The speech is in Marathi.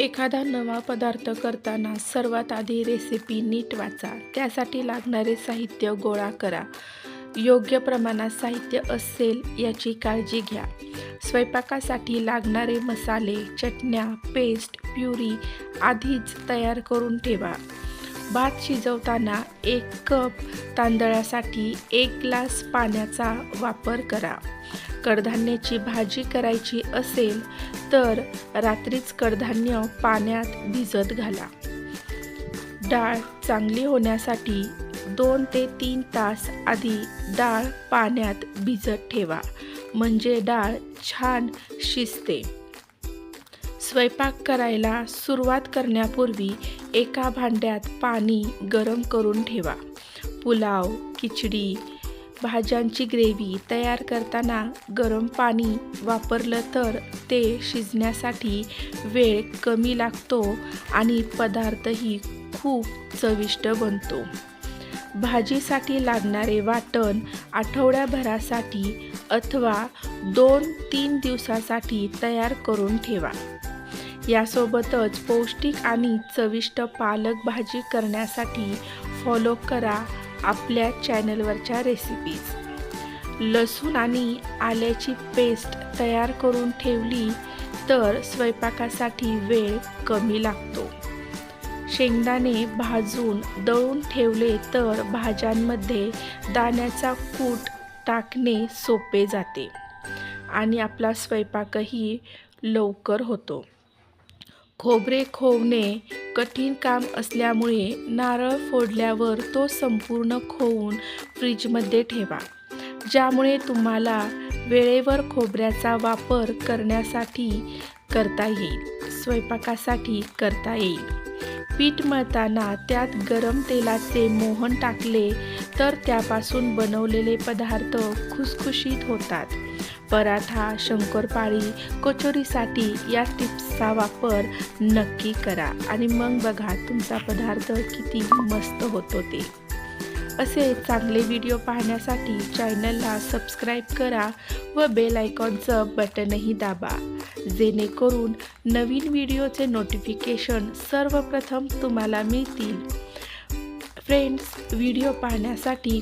एखादा नवा पदार्थ करताना सर्वात आधी रेसिपी नीट वाचा. त्यासाठी लागणारे साहित्य गोळा करा. योग्य प्रमाणात साहित्य असेल याची काळजी घ्या. स्वयंपाकासाठी लागणारे मसाले चटण्या पेस्ट प्युरी आधीच तयार करून ठेवा. भात शिजवताना एक कप तांदळासाठी एक ग्लास पाण्याचा वापर करा. कडधान्याची भाजी करायची असेल तर रात्रीच कडधान्य पाण्यात भिजत घाला. डाळ चांगली होण्यासाठी दोन ते तीन तास आधी डाळ पाण्यात भिजत ठेवा म्हणजे डाळ छान शिजते. स्वयंपाक करायला सुरुवात करण्यापूर्वी एका भांड्यात पाणी गरम करून ठेवा. पुलाव खिचडी भाज्यांची ग्रेव्ही तयार करताना गरम पाणी वापरलं तर ते शिजण्यासाठी वेळ कमी लागतो आणि पदार्थही खूप चविष्ट बनतो. भाजीसाठी लागणारे वाटण आठवड्याभरासाठी अथवा दोन तीन दिवसासाठी तयार करून ठेवा. यासोबतच पौष्टिक आणि चविष्ट पालक भाजी करण्यासाठी फॉलो करा आपल्या चॅनलवरच्या रेसिपीज लसूण आणि आल्याची पेस्ट तयार करून ठेवली तर स्वयंपाकासाठी वेळ कमी लागतो. शेंगदाणे भाजून दळून ठेवले तर भाज्यांमध्ये दाण्याचा कूट टाकणे सोपे जाते आणि आपला स्वयंपाकही लवकर होतो. खोबरे खोवणे कठीण काम असल्यामुळे नारळ फोडल्यावर तो संपूर्ण खोवून फ्रीजमध्ये ठेवा ज्यामुळे तुम्हाला वेळेवर खोबऱ्याचा वापर करण्यासाठी करता येईल स्वयंपाकासाठी करता येईल. पीठ मळताना त्यात गरम तेलाचे मोहन टाकले तर त्यापासून बनवलेले पदार्थ खुसखुशीत होतात. पराठा शंकरपाळी कचोरीसाठी या टिप्सचा वापर नक्की करा. आणि मग बघा तुमचा पदार्थ किती मस्त होतो ते. असे चांगले व्हिडिओ पाहण्यासाठी चॅनलला सबस्क्राईब करा व बेल आयकॉनचं बटनही दाबा. जेणेकरून नवीन व्हिडिओचे नोटिफिकेशन सर्वप्रथम तुम्हाला मिळतील. फ्रेंड्स व्हिडिओ पाहण्यासाठी